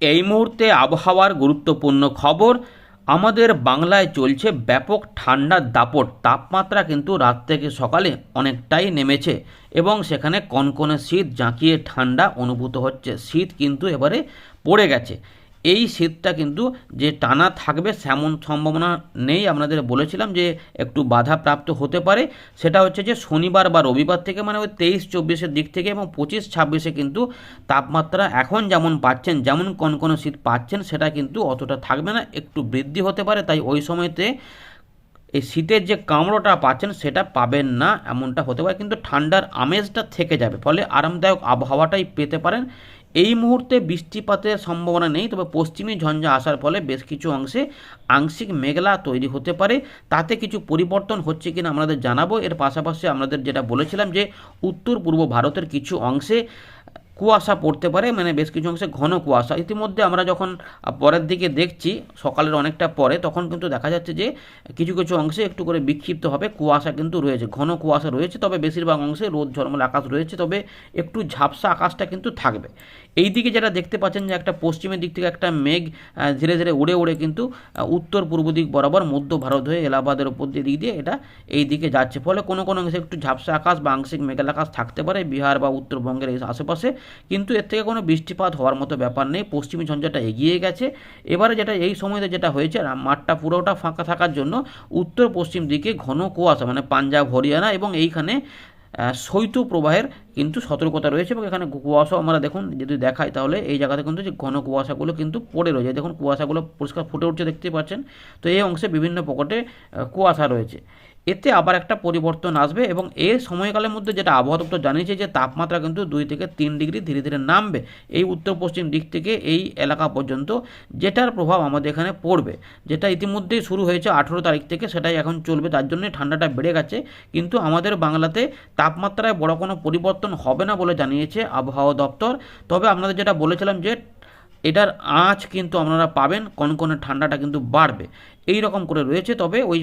এই মুহূর্তে আবহাওয়ার গুরুত্বপূর্ণ খবর, আমাদের বাংলায় চলছে ব্যাপক ঠান্ডার দাপট। তাপমাত্রা কিন্তু রাত থেকে সকালে অনেকটাই নেমেছে এবং সেখানে কনকনে শীত জাঁকিয়ে ঠান্ডা অনুভূত হচ্ছে। শীত কিন্তু এবারে পড়ে গেছে। এই শীতটা কিন্তু যে টানা থাকবে সেমন সম্ভাবনা নেই। আপনাদের বলেছিলাম যে একটু বাধাপ্রাপ্ত হতে পারে। সেটা হচ্ছে যে শনিবার বা রবিবার থেকে মানে ওই তেইশ, চব্বিশের দিক থেকে এবং পঁচিশ, ছাব্বিশে কিন্তু তাপমাত্রা এখন যেমন পাচ্ছেন, যেমন কনকনে শীত পাচ্ছেন, সেটা কিন্তু অতটা থাকবে না, একটু বৃদ্ধি হতে পারে। তাই ওই সময়তে এই শীতের যে কামড়োটা পাচ্ছেন, সেটা পাবেন না, এমনটা হতে পারে। কিন্তু ঠান্ডার আমেজটা থেকে যাবে, ফলে আরামদায়ক আবহাওয়াটাই পেতে পারেন। এই মুহূর্তে বৃষ্টিপাতের সম্ভাবনা নেই, তবে পশ্চিমী ঝঞ্ঝা আসার ফলে বেশ কিছু অংশে আংশিক মেঘলা তৈরি হতে পারে। তাতে কিছু পরিবর্তন হচ্ছে কিনা আমাদের জানাব। এর পাশাপাশি আমাদের যেটা বলেছিলাম যে উত্তর পূর্ব ভারতের কিছু অংশে কুয়াশা পড়তে পারে মানে বেশ কিছু অংশে ঘন কুয়াশা। ইতিমধ্যে আমরা যখন পরের দিকে দেখছি, সকালের অনেকটা পরে, তখন কিন্তু দেখা যাচ্ছে যে, কিছু কিছু অংশে একটু করে বিক্ষিপ্ত হবে, কুয়াশা কিন্তু রয়েছে, ঘন কুয়াশা রয়েছে, তবে বেশিরভাগ অংশে রোদ, ঝলমল আকাশ রয়েছে, তবে একটু ঝাপসা আকাশটা কিন্তু থাকবে। এই দিকে যেটা দেখতে পাচ্ছেন যে, একটা পশ্চিমের দিক থেকে একটা মেঘ ধীরে ধীরে উড়ে উড়ে কিন্তু উত্তর পূর্ব দিক বরাবর মধ্য ভারত হয়ে এলাহাবাদের উপর দিয়ে দিক দিয়ে এটা এই দিকে যাচ্ছে। ফলে কোনো কোনো অংশে একটু ঝাপসা আকাশ বা আংশিক মেঘাল আকাশ থাকতে পারে, বিহার বা উত্তরবঙ্গের এই আশেপাশে। কিন্তু এর থেকে কোনো বৃষ্টিপাত হওয়ার মতো ব্যাপার নেই। পশ্চিমী ঝঞ্ঝাটা এগিয়ে গেছে। এবারে যেটা, এই সময়তে যেটা হয়েছে মাঠটা পুরোটা ফাঁকা থাকার জন্য উত্তর পশ্চিম দিকে ঘন কুয়াশা মানে পাঞ্জাব, হরিয়ানা এবং এইখানে শৈত্য প্রবাহের কিন্তু সতর্কতা রয়েছে এবং এখানে কুয়াশাও আমরা দেখুন, যদি দেখাই তাহলে এই জায়গাতে কিন্তু যে ঘন কুয়াশাগুলো কিন্তু পড়ে রয়েছে। দেখুন কুয়াশাগুলো পরিষ্কার ফুটে উঠছে দেখতে পাচ্ছেন। তো এই অংশে বিভিন্ন পকেটে কুয়াশা রয়েছে। এতে আবার একটা পরিবর্তন আসবে এবং এর সময়কালের মধ্যে যেটা আবহাওয়া দপ্তর জানিয়েছে যে তাপমাত্রা কিন্তু দুই থেকে তিন ডিগ্রি ধীরে ধীরে নামবে। এই উত্তর পশ্চিম দিক থেকে এই এলাকা পর্যন্ত যেটার প্রভাব আমাদের এখানে পড়বে। যেটা ইতিমধ্যেই শুরু হয়েছে আঠেরো তারিখ থেকে, সেটাই এখন চলবে। তার জন্য ঠান্ডাটা বেড়ে গেছে। কিন্তু আমাদের বাংলাতে তাপমাত্রায় বড় কোনো পরিবর্তন হবে না বলে জানিয়েছে আবহাওয়া দপ্তর। তবে আপনাদের যেটা বলেছিলাম যে এটার আঁচ কিন্তু আপনারা পাবেন, কনকনে ঠান্ডাটা কিন্তু বাড়বে। এই রকম করে রয়েছে। তবে ওই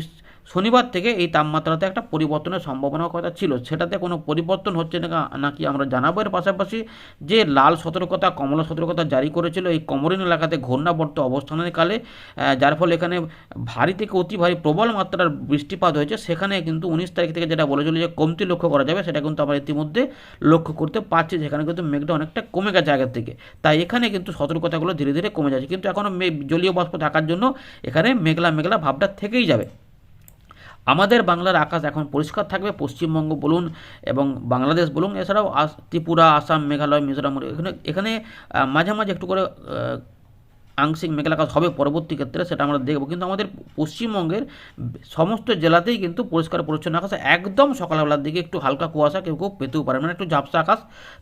শনিবার থেকে এই তাপমাত্রাতে একটা পরিবর্তনের সম্ভাবনার কথা ছিল। সেটাতে কোনো পরিবর্তন হচ্ছে না নাকি আমরা জানাব? এর পাশাপাশি যে লাল সতর্কতা, কমলা সতর্কতা জারি করেছিল এই কমরিন এলাকাতে ঘূর্ণাবর্ত অবস্থানের কালে যার ফলে এখানে ভারী থেকে অতি ভারী প্রবল মাত্রার বৃষ্টিপাত হয়েছে। সেখানে কিন্তু উনিশ তারিখ থেকে যেটা বলেছিল যে কমতি লক্ষ্য করা যাবে, সেটা কিন্তু আমরা ইতিমধ্যে লক্ষ্য করতে পারছি। যেখানে কিন্তু মেঘটা অনেকটা কমে গেছে আগের থেকে। তাই এখানে কিন্তু সতর্কতাগুলো ধীরে ধীরে কমে যাচ্ছে। কিন্তু এখনও জলীয় বাষ্প থাকার জন্য এখানে মেঘলা মেঘলা ভাবটা থেকেই যাবে। আমাদের বাংলার আকাশ এখন পরিষ্কার থাকবে, পশ্চিমবঙ্গ বলুন এবং বাংলাদেশ বলুন, এছাড়াও ত্রিপুরা, আসাম, মেঘালয়, মিজোরাম, এখানে এখানে মাঝে মাঝে একটু করে আংশিক মেঘলা আকাশ হবে পরবর্তী ক্ষেত্রে সেটা আমরা দেখব। কিন্তু আমাদের পশ্চিমবঙ্গের সমস্ত জেলাতেই কিন্তু পরিষ্কার পরিচ্ছন্ন আকাশ, একদম সকালবেলার দিকে একটু হালকা কুয়াশা কেউ কেউ পেতেও পারে মানে একটু ঝাপসা আকাশ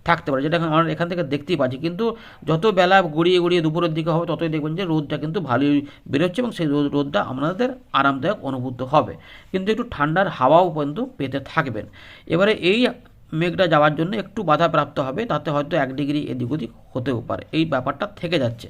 থাকতে পারে, যেটা আমরা এখান থেকে দেখতেই পাচ্ছি। কিন্তু যত বেলা গড়িয়ে গড়িয়ে দুপুরের দিকে হবে, ততই দেখবেন যে রোদটা কিন্তু ভালোই বেরোচ্ছে এবং সেই রোদ, রোদটা আপনাদের আরামদায়ক অনুভূত হবে। কিন্তু একটু ঠান্ডার হাওয়াও কিন্তু পেতে থাকবেন। এবারে এই মেঘটা যাওয়ার জন্য একটু বাধাপ্রাপ্ত হবে, তাতে হয়তো এক ডিগ্রি এদিক ওদিক হতেও পারে, এই ব্যাপারটা থেকে যাচ্ছে।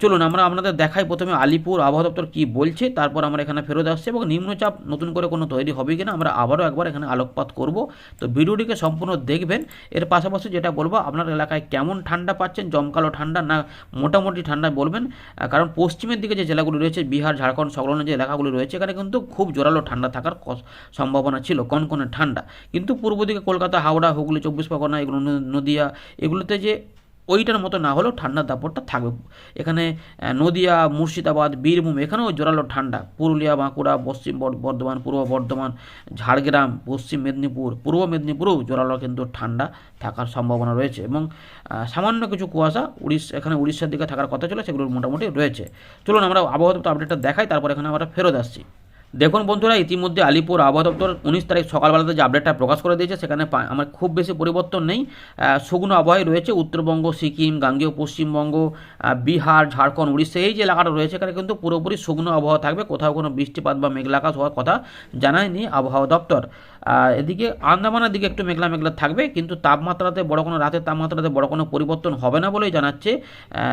চলুন, আমরা আপনাদের দেখাই প্রথমে আলিপুর আবহাওয়া দপ্তর কী বলছে, তারপর আমরা এখানে ফেরত আসছি এবং নিম্নচাপ নতুন করে কোনো তৈরি হবে কিনা আমরা আবারও একবার এখানে আলোকপাত করব। তো ভিডিওটিকে সম্পূর্ণ দেখবেন, এর পাশাপাশি যেটা বলব, আপনার এলাকায় কেমন ঠান্ডা পাচ্ছেন, জমকালো ঠান্ডা না মোটামুটি ঠান্ডা বলবেন কারণ পশ্চিমের দিকে যে জেলাগুলি রয়েছে, বিহার, ঝাড়খণ্ড সংলগ্ন যে এলাকাগুলি রয়েছে, এখানে কিন্তু খুব জোরালো ঠান্ডা থাকার সম্ভাবনা ছিল, কনকনে ঠান্ডা। কিন্তু পূর্ব দিকে কলকাতা, হাওড়া, হুগলি, চব্বিশ পরগনা, এগুলো নদিয়া, এগুলোতে যে ওইটার মতো না হলেও ঠান্ডার দাপটটা থাকবে। এখানে নদিয়া, মুর্শিদাবাদ, বীরভূম, এখানেও জোরালো ঠান্ডা। পুরুলিয়া, বাঁকুড়া, পশ্চিম বর্ধমান, পূর্ব বর্ধমান, ঝাড়গ্রাম, পশ্চিম মেদিনীপুর, পূর্ব মেদিনীপুরেও জোরালো কিন্তু ঠান্ডা থাকার সম্ভাবনা রয়েছে এবং সামান্য কিছু কুয়াশা উড়িষ্যা এখানে উড়িষ্যার দিকে থাকার কথা ছিল সেগুলোর মোটামুটি রয়েছে। চলুন আমরা আবহাওয়া আপডেটটা দেখাই, তারপর এখানে আমরা ফেরত আসছি। দেখুন বন্ধুরা, ইতিমধ্যে আলিপুর আবহাওয়া দপ্তর উনিশ তারিখ সকালবেলাতে যে আপডেটটা প্রকাশ করে দিয়েছে, সেখানে আমার খুব বেশি পরিবর্তন নেই। শুকনো আবহাওয়াই রয়েছে। উত্তরবঙ্গ, সিকিম, গাঙ্গেয়, পশ্চিমবঙ্গ বিহার, ঝাড়খণ্ড, উড়িষ্যা, এই যে এলাকাটা রয়েছে, এখানে কিন্তু পুরোপুরি শুকনো আবহাওয়া থাকবে। কোথাও কোনো বৃষ্টিপাত বা মেঘলা আকাশ হওয়ার কথা জানায়নি আবহাওয়া দপ্তর। এদিকে আন্দামানের দিকে একটু মেঘলা মেঘলা থাকবে, কিন্তু তাপমাত্রাতে বড় কোনো, রাতের তাপমাত্রাতে বড় কোনো পরিবর্তন হবে না বলেই জানাচ্ছে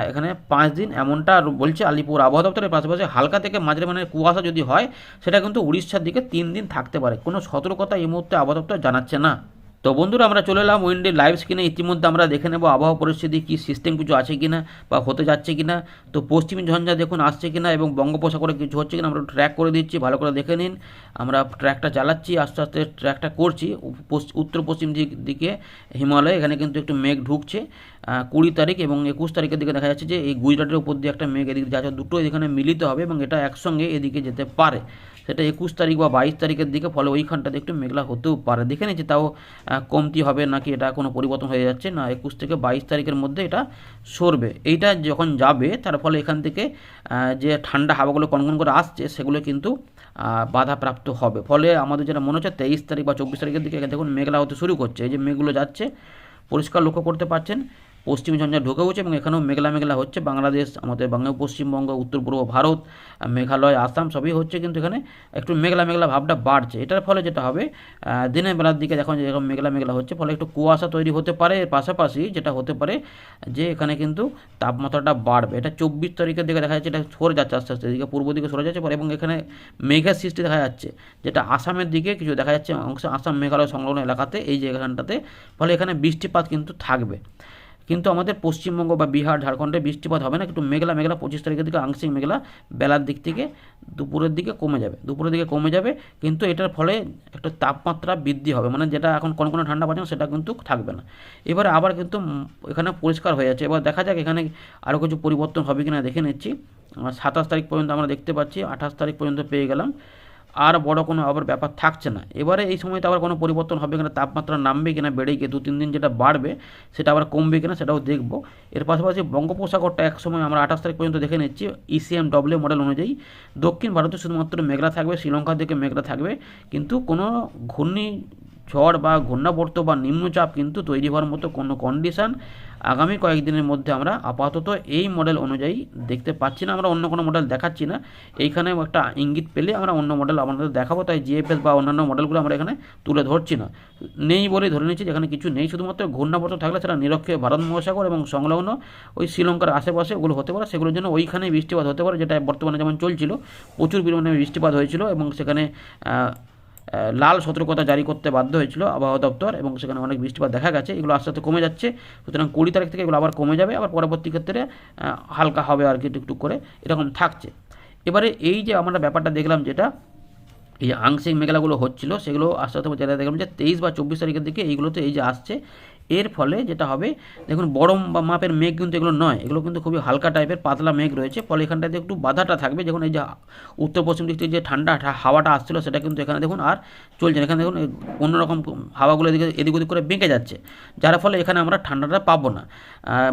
এখানে পাঁচ দিন এমনটা বলছে আলিপুর আবহাওয়া দপ্তরের পাশাপাশি হালকা থেকে মাঝে মানের কুয়াশা যদি হয় কিন্তু উড়িষ্যার দিকে তিন দিন থাকতে পারে। কোনো সতর্কতা এই মুহূর্তে আবহাওয়া জানাচ্ছে না। তো বন্ধুরা, আমরা চলে এলাম উইন্ডে লাইভ স্ক্রিনে। ইতিমধ্যে আমরা দেখে নেব আবহাওয়া পরিস্থিতি, কী সিস্টেম কিছু আছে কি না বা হতে যাচ্ছে কি না তো পশ্চিম ঝঞ্ঝা দেখুন আসছে কি না এবং বঙ্গোপসাগরে কিছু হচ্ছে কিনা আমরা ট্র্যাক করে দিচ্ছি। ভালো করে দেখে নিন। আমরা ট্র্যাকটা চালাচ্ছি, আস্তে আস্তে ট্র্যাকটা করছি। উত্তর পশ্চিম দিক, দিকে হিমালয়, এখানে কিন্তু একটু মেঘ ঢুকছে। কুড়ি তারিখ এবং একুশ তারিখের দিকে দেখা যাচ্ছে যে এই গুজরাটের উপর দিয়ে একটা মেঘ এদিকে যাচ্ছে দুটো এখানে মিলিত হবে এবং এটা একসঙ্গে এদিকে যেতে পারে। সেটা একুশ তারিখ বা বাইশ তারিখের দিকে, ফলে ওইখানটাতে একটু মেঘলা হতেও পারে। দেখে নিচ্ছি, তাও কমতি হবে নাকি এটা কোনো পরিবর্তন হয়ে যাচ্ছে? না, একুশ থেকে বাইশ তারিখের মধ্যে এটা সরবে। এইটা যখন যাবে, তার ফলে এখান থেকে যে ঠান্ডা হাওয়াগুলো কনকন করে আসছে, সেগুলো কিন্তু বাধাপ্রাপ্ত হবে। ফলে আমাদের যেটা মনে হচ্ছে, তেইশ তারিখ বা চব্বিশ তারিখের দিকে দেখুন, মেঘলা হতে শুরু করছে। এই যে মেঘগুলো যাচ্ছে, পরিষ্কার লক্ষ্য করতে পারছেন পশ্চিম ঝঞ্ঝা ঢুকে হচ্ছে এবং এখানেও মেঘলা মেঘলা হচ্ছে। বাংলাদেশ, আমাদের বাংলা পশ্চিমবঙ্গ, উত্তর, পূর্ব ভারত মেঘালয়, আসাম সবই হচ্ছে কিন্তু এখানে একটু মেঘলা মেঘলা ভাবটা বাড়ছে। এটার ফলে যেটা হবে দিনের বেলার দিকে দেখুন যেরকম মেঘলা মেঘলা হচ্ছে, ফলে একটু কুয়াশা তৈরি হতে পারে। এর পাশাপাশি যেটা হতে পারে যে এখানে কিন্তু তাপমাত্রাটা বাড়বে। এটা চব্বিশ তারিখের দিকে দেখা যাচ্ছে, এটা সরে যাচ্ছে আস্তে আস্তে, এদিকে পূর্ব দিকে সরে যাচ্ছে, পরে এবং এখানে মেঘের সৃষ্টি দেখা যাচ্ছে, যেটা আসামের দিকে কিছু দেখা যাচ্ছে। অংশ আসাম, মেঘালয় সংলগ্ন এলাকাতে, এই জায়গাটাতে, ফলে এখানে বৃষ্টিপাত কিন্তু থাকবে। কিন্তু আমাদের পশ্চিমবঙ্গ বা বিহার, ঝাড়খণ্ডে বৃষ্টিপাত হবে না, কিন্তু মেঘলা মেঘলা পঁচিশ তারিখের দিকে আংশিক মেঘলা বেলার দিক থেকে দুপুরের দিকে কমে যাবে। দুপুরের দিকে কমে যাবে, কিন্তু এটার ফলে একটা তাপমাত্রা বৃদ্ধি হবে। মানে যেটা এখন কোনো কোনো ঠান্ডা পাচ্ছেন, সেটা কিন্তু থাকবে না। এবারে আবার কিন্তু এখানে পরিষ্কার হয়ে যাচ্ছে। এবার দেখা যাক এখানে আরও কিছু পরিবর্তন হবে কি না দেখে নিচ্ছি। সাতাশ তারিখ পর্যন্ত আমরা দেখতে পাচ্ছি, আঠাশ তারিখ পর্যন্ত পেয়ে গেলাম। আর বড় কোনো আবার ব্যাপার থাকছে না। এবারে এই সময় তো আবার কোনো পরিবর্তন হবে কিনা, তাপমাত্রা নামবে কিনা, বেড়ে গিয়ে দু তিন দিন যেটা বাড়বে, সেটা আবার কমবে কিনা সেটাও দেখব। এর পাশাপাশি বঙ্গোপসাগরটা এক সময় আমরা আঠাশ তারিখ পর্যন্ত দেখে নিচ্ছি ইসিএম ডব্লিউ মডেল অনুযায়ী। দক্ষিণ ভারতে শুধুমাত্র মেঘলা থাকবে, শ্রীলঙ্কার দিকে মেঘলা থাকবে, কিন্তু কোনো ঘূর্ণি ঝড় বা ঘূর্ণাবর্ত বা নিম্নচাপ কিন্তু তৈরি হওয়ার মতো কোনো কন্ডিশন আগামী কয়েকদিনের মধ্যে আমরা আপাতত এই মডেল অনুযায়ী দেখতে পাচ্ছি না। আমরা অন্য কোনো মডেল দেখাচ্ছি না। এইখানে একটা ইঙ্গিত পেলে আমরা অন্য মডেল আমাদের দেখাবো। তাই জিএফএস বা অন্যান্য মডেলগুলো আমরা এখানে তুলে ধরছি না। নেই বলেই ধরে নিচ্ছি যেখানে কিছু নেই। শুধুমাত্র ঘূর্ণাবর্ত থাকলে সেটা নিরক্ষে ভারত মহাসাগর এবং সংলগ্ন ওই শ্রীলঙ্কার আশেপাশে ওগুলো হতে পারে। সেগুলোর জন্য ওইখানে বৃষ্টিপাত হতে পারে, যেটা বর্তমানে যেমন চলছিল, প্রচুর পরিমাণে বৃষ্টিপাত হয়েছিল এবং সেখানে লাল সতর্কতা জারি করতে বাধ্য হয়েছিল আবহাওয়া দপ্তর এবং সেখানে অনেক বৃষ্টিপাত দেখা গেছে। এগুলো আস্তে আস্তে কমে যাচ্ছে। সুতরাং কুড়ি তারিখ থেকে এগুলো আবার কমে যাবে। আবার পরবর্তী ক্ষেত্রে হালকা হবে আর কি, টুকটুক করে এরকম থাকছে। এবারে এই যে আমরা ব্যাপারটা দেখলাম যেটা, এই যে আংশিক মেঘলাগুলো হচ্ছিল, সেগুলো আস্তে আস্তে যেটা দেখলাম যে তেইশ বা চব্বিশ তারিখের দিকে এইগুলোতে এই যে আসছে এর ফলে যেটা হবে, দেখুন বড় বা মাপের মেঘ কিন্তু এগুলো নয়, এগুলো কিন্তু খুবই হালকা টাইপের পাতলা মেঘ রয়েছে, ফলে এখানটাতে একটু বাধাটা থাকবে। যখন এই যে উত্তর পশ্চিম দিক থেকে যে ঠান্ডা হাওয়াটা আসছিল সেটা কিন্তু এখানে দেখুন আর চলছে না। এখানে দেখুন অন্যরকম হাওয়াগুলো এদিকে, এদিক ওদিক করে বেঁকে যাচ্ছে, যার ফলে এখানে আমরা ঠান্ডাটা পাবো না।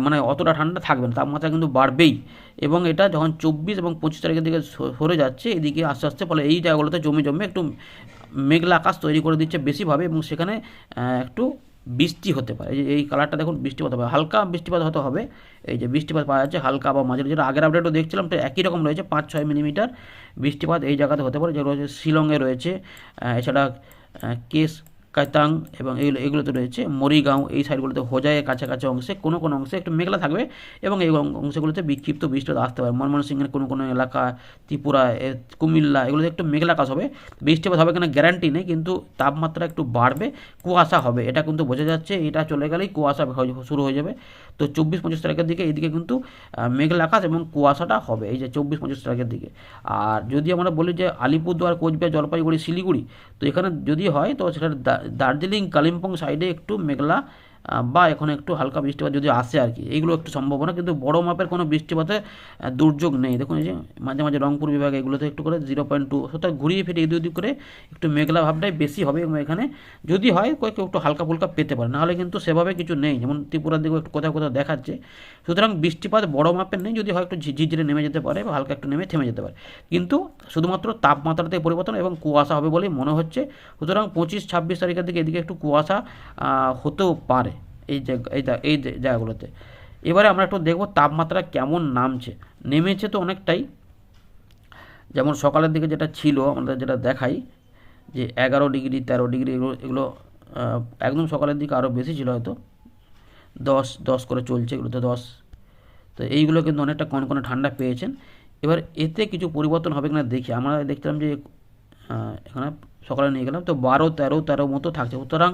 মানে অতটা ঠান্ডা থাকবে না, তাপমাত্রা কিন্তু বাড়বেই। এবং এটা যখন চব্বিশ এবং পঁচিশ তারিখের দিকে সরে যাচ্ছে, এদিকে আস্তে আস্তে, ফলে এই জায়গাগুলোতে জমে জমে একটু মেঘলা আকাশ তৈরি করে দিচ্ছে বেশিভাবে এবং সেখানে একটু বৃষ্টি হতে পারে। যে এই কালারটা দেখুন বৃষ্টিপাত হবে। হালকা বৃষ্টিপাত হতে হবে। এই যে বৃষ্টিপাত পাওয়া যাচ্ছে হালকা বা মাঝারি। যেটা আগের আপডেটও দেখছিলাম, তো একই রকম রয়েছে, পাঁচ ছয় মিলিমিটার বৃষ্টিপাত এই জায়গাতে হতে পারে। যেগুলো হচ্ছে শিলংয়ে রয়েছে এছাড়া কেস কাতাং এবং এগুলো, এগুলোতে রয়েছে। মরিগাঁও, এই সাইডগুলোতে হোজাইয়ের কাছাকাছি অংশে, কোনো কোনো অংশে একটু মেঘলা থাকবে এবং এই অংশগুলোতে বিক্ষিপ্ত বৃষ্টিপাত আসতে পারে। ময়মনসিংহের কোনো কোনো এলাকা, ত্রিপুরা কুমিল্লা, এগুলোতে একটু মেঘলা আকাশ হবে। বৃষ্টিপাত হবে কিনা গ্যারান্টি নেই, কিন্তু তাপমাত্রা একটু বাড়বে, কুয়াশা হবে। এটা কিন্তু বোঝা যাচ্ছে, এটা চলে গেলেই কুয়াশা শুরু হয়ে যাবে। তো চব্বিশ পঁচিশ তারিখের দিকে এইদিকে কিন্তু মেঘলা আকাশ এবং কুয়াশাটা হবে। এই যে চব্বিশ পঁচিশ তারিখের দিকে। আর যদি আমরা বলি যে আলিপুরদুয়ার, কোচবিহার, জলপাইগুড়ি, শিলিগুড়ি, তো এখানে যদি হয়, তো সেটার দার্জিলিং কালিম্পং সাইডে একটু মেঘলা বা এখন একটু হালকা বৃষ্টিপাত যদি আসে আর কি এইগুলো একটু সম্ভাবনা, কিন্তু বড় মাপের কোনো বৃষ্টিপাতে দুর্যোগ নেই। দেখুন এই যে মাঝে মাঝে রংপুর বিভাগে এগুলোতে একটু করে জিরো পয়েন্ট টু সুতরাং ঘুরিয়ে ফিরে এদিক ওদিক করে একটু মেঘলা ভাবটাই বেশি হবে এবং এখানে যদি হয় কয়েক একটু হালকা ফুলকা পেতে পারে, নাহলে কিন্তু সেভাবে কিছু নেই। যেমন ত্রিপুরার দিকে একটু কোথাও কোথাও দেখাচ্ছে। সুতরাং বৃষ্টিপাত বড় মাপের নেই, যদি হয় একটু ঝি- ঝিরঝিরে নেমে যেতে পারে বা হালকা একটু নেমে থেমে যেতে পারে। কিন্তু শুধুমাত্র তাপমাত্রাতে পরিবর্তন এবং কুয়াশা হবে বলেই মনে হচ্ছে। সুতরাং পঁচিশ, ছাব্বিশ তারিখের দিকে এদিকে একটু কুয়াশা হতেও পারে। এই এই এই জায়গাগুলোতে। এবারে আমরা একটু দেখব তাপমাত্রা কেমন নামছে। নেমেছে তো অনেকটাই। যেমন সকালের দিকে যেটা ছিল, আমাদের যেটা দেখাই, যে এগারো ডিগ্রি, তেরো ডিগ্রি, এগুলো এগুলো একদম সকালের দিকে আরও বেশি ছিল হয়তো। দশ দশ করে চলছে এগুলোতে, দশ। তো এইগুলো কিন্তু অনেকটা কনকনে ঠান্ডা পেয়েছেন। এবার এতে কিছু পরিবর্তন হবে কিনা দেখি। আমরা দেখছিলাম যে এখানে সকালে নিয়ে গেলাম, তো বারো, তেরো তেরো মতো থাকছে। সুতরাং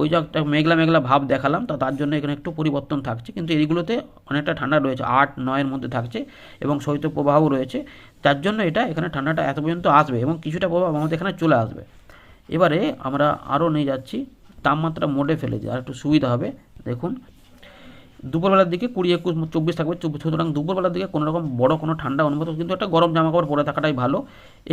ওই যে একটা মেঘলা মেঘলা ভাব দেখালাম, তো তার জন্য এখানে একটু পরিবর্তন থাকছে। কিন্তু এইগুলোতে অনেকটা ঠান্ডা রয়েছে, আট, নয়ের মধ্যে থাকছে এবং শৈত্যপ্রবাহও রয়েছে। তার জন্য এটা এখানে ঠান্ডাটা এত পর্যন্ত আসবে এবং কিছুটা প্রভাব আমাদের এখানে চলে আসবে। এবারে আমরা আরও নিয়ে যাচ্ছি, তাপমাত্রা মোডে দিই আর একটু সুবিধা হবে। দেখুন দুপুরবেলার দিকে কুড়ি একুশ, চব্বিশ থাকবে, চব্বিশ। সুতরাং দুপুরবেলার দিকে কোনো রকম বড় কোনো ঠান্ডা অনুভূত কিন্তু একটা গরম জামা কাপড় পরে থাকাটাই ভালো।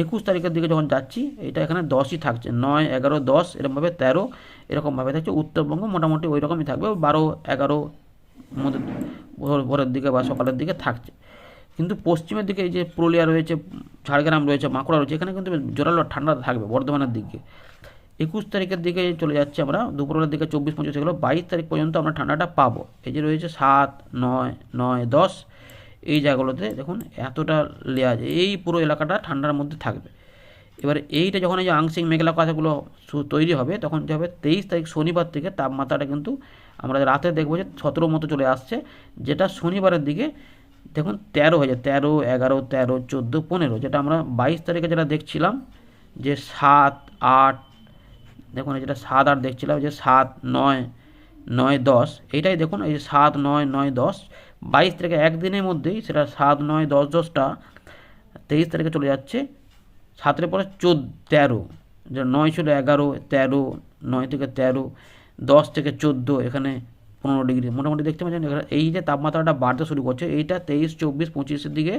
একুশ তারিখের দিকে যখন যাচ্ছি, এটা এখানে দশই থাকছে। নয়, এগারো, দশ, এরকমভাবে তেরো, এরকমভাবে থাকছে। উত্তরবঙ্গ মোটামুটি ওই রকমই থাকবে। বারো, এগারো, মধ্যে ভোরের দিকে বা সকালের দিকে থাকছে। কিন্তু পশ্চিমের দিকে এই যে পুরুলিয়া রয়েছে, ঝাড়গ্রাম রয়েছে বাঁকুড়া রয়েছে, এখানে কিন্তু জোরালো ঠান্ডা থাকবে বর্ধমানের দিকে। একুশ তারিখের দিকে চলে যাচ্ছে আমরা, দুপুরবেলার দিকে চব্বিশ পঁচিশ এগুলো বাইশ তারিখ পর্যন্ত আমরা ঠান্ডাটা পাবো। এই যে রয়েছে সাত, নয় নয়, দশ, এই জায়গাগুলোতে দেখুন এতটা লেয়ার এই পুরো এলাকাটা ঠান্ডার মধ্যে থাকবে। এবার এইটা যখন এই যে আংশিক মেঘলা কথাগুলো তৈরি হবে, তখন যে হবে? তেইশ তারিখ শনিবার থেকে তাপমাত্রাটা কিন্তু আমরা রাতে দেখব যে সতেরো মতো চলে আসছে, যেটা শনিবারের দিকে দেখুন তেরো হয়ে যায়, তেরো, এগারো, তেরো, চোদ্দ, পনেরো, যেটা আমরা বাইশ তারিখে যেটা দেখছিলাম যে সাত, আট দেখুন, এই যেটা সাত আট দেখছিলাম যে সাত নয় নয় দশ, এইটাই দেখুন, এই যে সাত নয় নয় দশ, বাইশ তারিখে একদিনের মধ্যেই সেটা সাত নয়, দশ দশটা, তেইশ তারিখে চলে যাচ্ছে, সাতের পরে চোদ্দ, তেরো যে নয় ছিল এগারো, তেরো, নয় থেকে তেরো, দশ থেকে চোদ্দ, এখানে পনেরো ডিগ্রি, মোটামুটি দেখতে পাচ্ছেন এই যে তাপমাত্রাটা বাড়তে শুরু করছে, এইটা তেইশ, চব্বিশ, পঁচিশের দিকে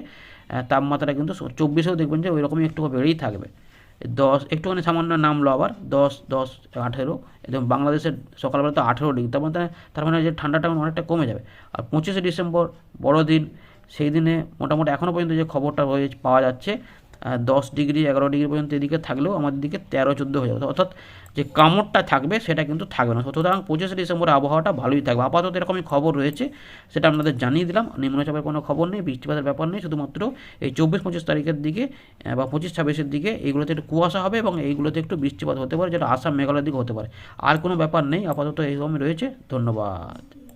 তাপমাত্রা কিন্তু চব্বিশেও দেখবেন যে ওই রকমই একটু বেড়েই থাকবে। দশ, একটুখানি সামান্য নামলো আবার, দশ দশ, আঠেরো এবং বাংলাদেশের সকালবেলা তো আঠেরো ডিগ্রি, তার মানে তার মানে যে ঠান্ডাটা অনেকটা কমে যাবে। আর পঁচিশে ডিসেম্বর বড়দিন, সেই দিনে মোটামুটি এখনও পর্যন্ত যে খবরটা পাওয়া যাচ্ছে দশ ডিগ্রি, এগারো ডিগ্রি পর্যন্ত এদিকে থাকলেও আমাদের দিকে তেরো, চোদ্দ হয়ে যাবে। অর্থাৎ যে কামড়টা থাকবে সেটা কিন্তু থাকবে না। সুতরাং পঁচিশে ডিসেম্বর আবহাওয়াটা ভালোই থাকবে। আপাতত এরকমই খবর রয়েছে, সেটা আপনাদের জানিয়ে দিলাম। নিম্নচাপের কোনো খবর নেই, বৃষ্টিপাতের ব্যাপার নেই। শুধুমাত্র এই চব্বিশ, পঁচিশ তারিখের দিকে বা পঁচিশ, ছাব্বিশের দিকে এইগুলোতে একটু কুয়াশা হবে এবং এইগুলোতে একটু বৃষ্টিপাত হতে পারে, যেটা আসাম, মেঘালয়ের দিকে হতে পারে। আর কোনো ব্যাপার নেই। আপাতত এইরকমই রয়েছে। ধন্যবাদ।